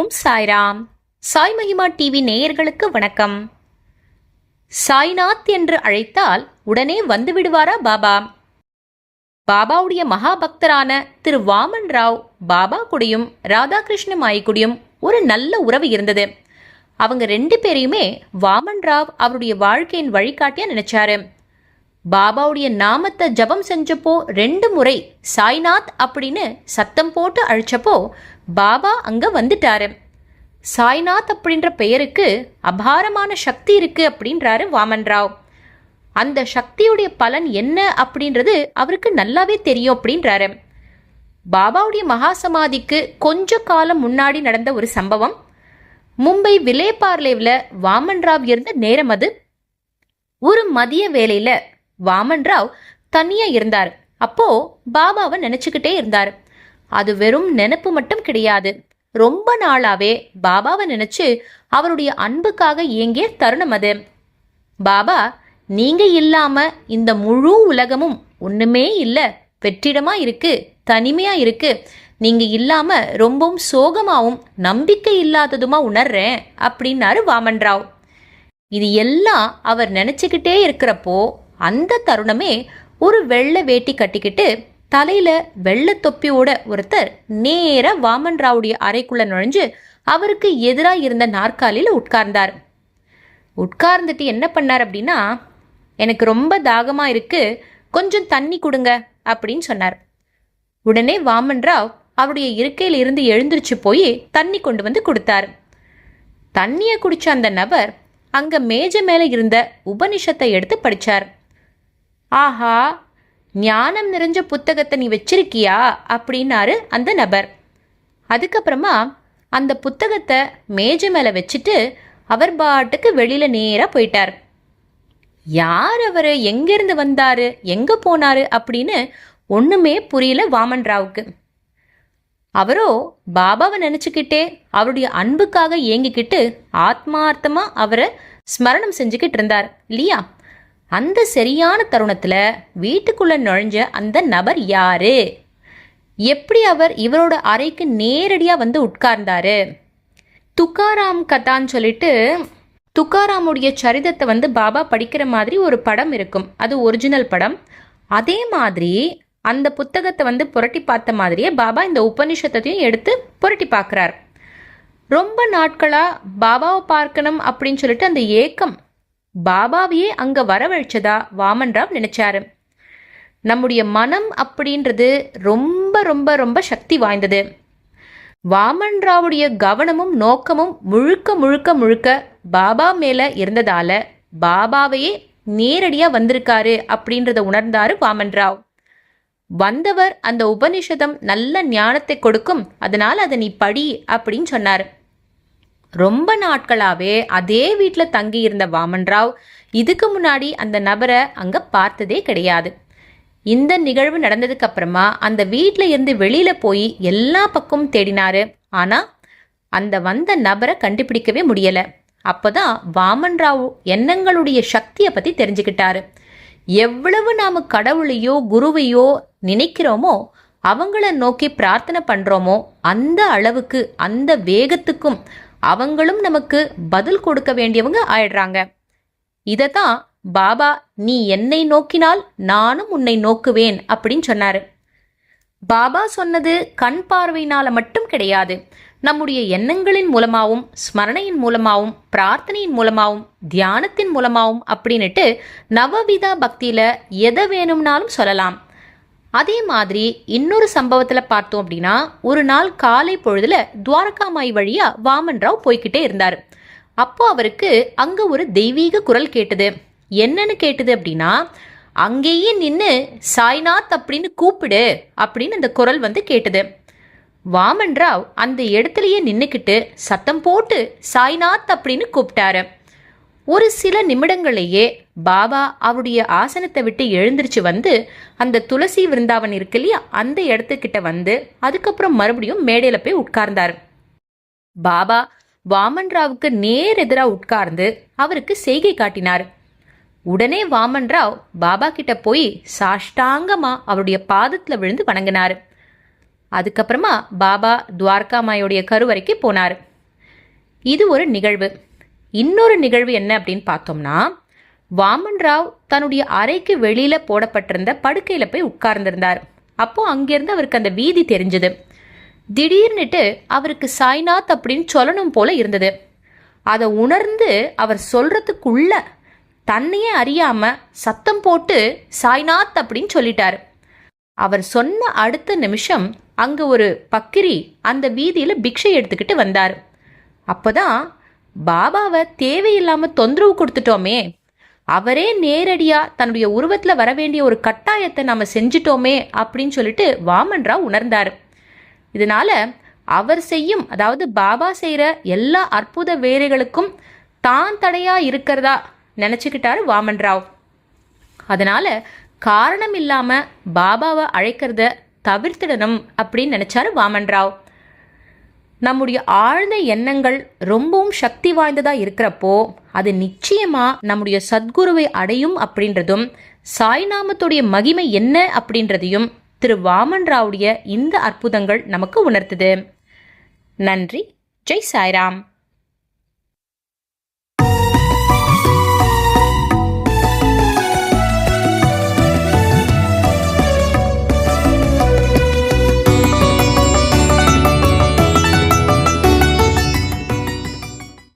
ஓம் சாய்ராம். சாய் மகிமா டிவி நேயர்களுக்கு வணக்கம். சாய்நாத் என்று அழைத்தால் உடனே வந்து விடுவாரா பாபா? பாபாவுடைய மகாபக்தரான திரு வாமன் ராவ் பாபா கூடயும் ராதாகிருஷ்ண மாயி ஒரு நல்ல உறவு இருந்தது. அவங்க ரெண்டு பேரையுமே வாமன் ராவ் அவருடைய வாழ்க்கையின் வழிகாட்டியா நினைச்சாரு. பாபாவுடைய நாமத்தை ஜபம் செஞ்சப்போ ரெண்டு முறை சாய்நாத் அப்படின்னு சத்தம் போட்டு அழிச்சப்போ பாபா அங்கே வந்துட்டாரு. சாய்நாத் அப்படின்ற பெயருக்கு அபாரமான சக்தி இருக்கு அப்படின்றாரு வாமன் ராவ் அந்த சக்தியுடைய பலன் என்ன அப்படின்றது அவருக்கு நல்லாவே தெரியும் அப்படின்றாரு. பாபாவுடைய மகா சமாதிக்கு கொஞ்ச காலம் முன்னாடி நடந்த ஒரு சம்பவம். மும்பை விலேபார்லேவில் வாமன் ராவ் இருந்த நேரம் அது. ஒரு மதிய வேலையில வாமன் ராவ் தனியா இருந்தார். அப்போ பாபாவை நினைச்சுக்கிட்டே இருந்தார். அது வெறும் நினப்பு மட்டும் கிடையாது. ரொம்ப நாளாவே பாபாவை நினைச்சு அவருடைய அன்புக்காக ஏங்கிய தருணம் அது. பாபா நீங்க இல்லாம இந்த முழு உலகமும் ஒண்ணுமே இல்ல. வெற்றிடமா இருக்கு. தனிமையா இருக்கு. நீங்க இல்லாம ரொம்பவும் சோகமாவும் நம்பிக்கை இல்லாததுமா உணர்றேன். அப்படின்னாரு வாமன் ராவ் இது எல்லாம் அவர் நினைச்சுக்கிட்டே இருக்கிறப்போ அந்த தருணமே ஒரு வெள்ளை வேட்டி கட்டிக்கிட்டு தலையில வெள்ளை தொப்பியோட ஒருத்தர் நேர வாமன் ராவுடைய அறைக்குள்ள நுழைஞ்சு அவருக்கு எதிராக இருந்த நாற்காலியில் உட்கார்ந்தார். உட்கார்ந்துட்டு என்ன பண்ணார் அப்படின்னா எனக்கு ரொம்ப தாகமா இருக்கு கொஞ்சம் தண்ணி கொடுங்க அப்படின்னு சொன்னார். உடனே வாமன் ராவ் அவருடைய இருக்கையில் இருந்து எழுந்திருச்சு போய் தண்ணி கொண்டு வந்து கொடுத்தார். தண்ணியை குடிச்ச அந்த நபர் அங்க மேஜை மேலே இருந்த உபனிஷத்தை எடுத்து படிச்சார். ஆஹா ஞானம் நிறைஞ்ச புத்தகத்தை நீ வச்சிருக்கியா? அப்படின்னாரு அந்த நபர். அதுக்கப்புறமா அந்த புத்தகத்தை மேஜை மேலே வச்சுட்டு அவர் பாட்டுக்கு வெளியில் நேராக போயிட்டார். யார் அவர்? எங்கேருந்து வந்தாரு? எங்க போனாரு? அப்படின்னு ஒன்றுமே புரியல வாமன் ராவுக்கு. அவரோ பாபாவை நினச்சிக்கிட்டே அவருடைய அன்புக்காக ஏங்கிக்கிட்டு ஆத்மார்த்தமாக அவரை ஸ்மரணம் செஞ்சுக்கிட்டு இருந்தார். இல்லையா அந்த சரியான தருணத்தில் வீட்டுக்குள்ளே நுழைஞ்ச அந்த நபர் யாரு? எப்படி அவர் இவரோட அறைக்கு நேரடியாக வந்து உட்கார்ந்தாரு? துக்காராம் கதான்னு சொல்லிட்டு துக்காராமுடைய சரிதத்தை வந்து பாபா படிக்கிற மாதிரி ஒரு படம் இருக்கும். அது ஒரிஜினல் படம். அதே மாதிரி அந்த புத்தகத்தை வந்து புரட்டி பார்த்த மாதிரியே பாபா இந்த உபனிஷத்தையும் எடுத்து புரட்டி பார்க்குறார். ரொம்ப நாட்களாக பாபாவை பார்க்கணும் அப்படின்னு சொல்லிட்டு அந்த ஏக்கம் பாபாவையே அங்க வரவழைச்சதா? வாமன்ராவ் நினைச்சாரு. நம்முடைய மனம் அப்படின்றது ரொம்ப ரொம்ப ரொம்ப சக்தி வாய்ந்தது. வாமன்ராவுடைய கவனமும் நோக்கமும் முழுக்க முழுக்க முழுக்க பாபா மேல இருந்ததால பாபாவையே நேரடியா வந்திருக்காரு அப்படின்றத உணர்ந்தாரு வாமன் ராவ். வந்தவர் அந்த உபனிஷதம் நல்ல ஞானத்தை கொடுக்கும் அதனால் அதை நீ படி அப்படின்னு சொன்னார். ரொம்ப நாட்களாவே அதே வீட்டில் தங்கி இருந்த வாமன் ராவ் இதுக்கு முன்னாடி அந்த நபரை அங்கே பார்த்ததே கிடையாது. இந்த நிகழ்வு நடந்ததுக்கு அப்புறமா அந்த வீட்டில் இருந்து வெளியில போய் எல்லா பக்கமும் தேடினாரு. ஆனா அந்த வந்த நபரை கண்டுபிடிக்கவே முடியல. அப்போதான் வாமன் ராவ் எண்ணங்களுடைய சக்தியை பத்தி தெரிஞ்சுக்கிட்டாரு. எவ்வளவு நாம கடவுளையோ குருவையோ நினைக்கிறோமோ அவங்கள நோக்கி பிரார்த்தனை பண்றோமோ அந்த அளவுக்கு அந்த வேகத்துக்கும் அவங்களும் நமக்கு பதில் கொடுக்க வேண்டியவங்க ஆயிடுறாங்க. இதத்தான் பாபா நீ என்னை நோக்கினால் நானும் உன்னை நோக்குவேன் அப்படின்னு சொன்னாரு. பாபா சொன்னது கண் பார்வையினால மட்டும் கிடையாது. நம்முடைய எண்ணங்களின் மூலமாகவும் ஸ்மரணையின் மூலமாகவும் பிரார்த்தனையின் மூலமாகவும் தியானத்தின் மூலமாகவும் அப்படின்னுட்டு நவவிதா பக்தியில எதை வேணும்னாலும் சொல்லலாம். அதே மாதிரி இன்னொரு சம்பவத்தில் பார்த்தோம் அப்படின்னா ஒரு நாள் காலை பொழுதுல துவாரகாமாய் வழியா வாமன் ராவ் போய்கிட்டே இருந்தார். அப்போ அவருக்கு அங்க ஒரு தெய்வீக குரல் கேட்டது. என்னன்னு கேட்டது அப்படின்னா அங்கேயே நின்று சாய்நாத் அப்படின்னு கூப்பிடு அப்படின்னு அந்த குரல் வந்து கேட்டது. வாமன் ராவ் அந்த இடத்துலயே நின்றுக்கிட்டு சத்தம் போட்டு சாய்நாத் அப்படின்னு கூப்பிட்டாரு. ஒரு சில நிமிடங்களையே பாபா அவருடைய ஆசனத்தை விட்டு எழுந்திருச்சு வந்து அந்த துளசி விருந்தாவன் இருக்கு இல்லையா அந்த இடத்துக்கிட்ட வந்து அதுக்கப்புறம் மறுபடியும் மேடையில போய் உட்கார்ந்தார். பாபா வாமன் ராவுக்கு நேர் எதிராக உட்கார்ந்து அவருக்கு செய்கை காட்டினார். உடனே வாமன் ராவ் பாபா கிட்ட போய் சாஷ்டாங்கமா அவருடைய பாதத்துல விழுந்து வணங்கினார். அதுக்கப்புறமா பாபா துவாரகாமாயோடைய கருவறைக்கு போனார். இது ஒரு நிகழ்வு. இன்னொரு நிகழ்வு என்ன அப்படின்னு பார்த்தோம்னா வாமன் ராவ் தன்னுடைய அறைக்கு வெளியில போடப்பட்டிருந்த படுக்கையில போய் உட்கார்ந்திருந்தார். அப்போ அங்கிருந்து அவருக்கு அந்த வீதி தெரிஞ்சது. திடீர்னுட்டு அவருக்கு சாய்நாத் அப்படின்னு சொல்லணும் போல இருந்தது. அதை உணர்ந்து அவர் சொல்றதுக்குள்ள தன்னையே அறியாம சத்தம் போட்டு சாய்நாத் அப்படின்னு சொல்லிட்டார். அவர் சொன்ன அடுத்த நிமிஷம் அங்க ஒரு பக்கிரி அந்த வீதியில பிக்ஷை எடுத்துக்கிட்டு வந்தார். அப்போதான் பாபாவை தேவையில்லாம தொந்தரவு கொடுத்துட்டோமே. அவரே நேரடியா தன்னுடைய உருவத்துல வர வேண்டிய ஒரு கட்டாயத்தை நம்ம செஞ்சிட்டோமே அப்படின்னு சொல்லிட்டு வாமன் ராவ் உணர்ந்தார். இதனால அவர் செய்யும் அதாவது பாபா செய்யற எல்லா அற்புத வேலைகளுக்கும் தான் தடையா இருக்கிறதா நினைச்சுக்கிட்டாரு வாமன் ராவ். அதனால காரணம் இல்லாம பாபாவை அழைக்கிறத தவிர்த்திடணும் அப்படின்னு நினைச்சாரு வாமன் ராவ். நம்முடைய ஆழ்ந்த எண்ணங்கள் ரொம்பவும் சக்தி வாய்ந்ததா இருக்கிறப்போ அது நிச்சயமா நம்முடைய சத்குருவை அடையும் அப்படின்றதும் சாய்நாமத்துடைய மகிமை என்ன அப்படின்றதையும் திரு வாமன் ராவுடைய இந்த அற்புதங்கள் நமக்கு உணர்த்துது. நன்றி. ஜெய் சாய்ராம்.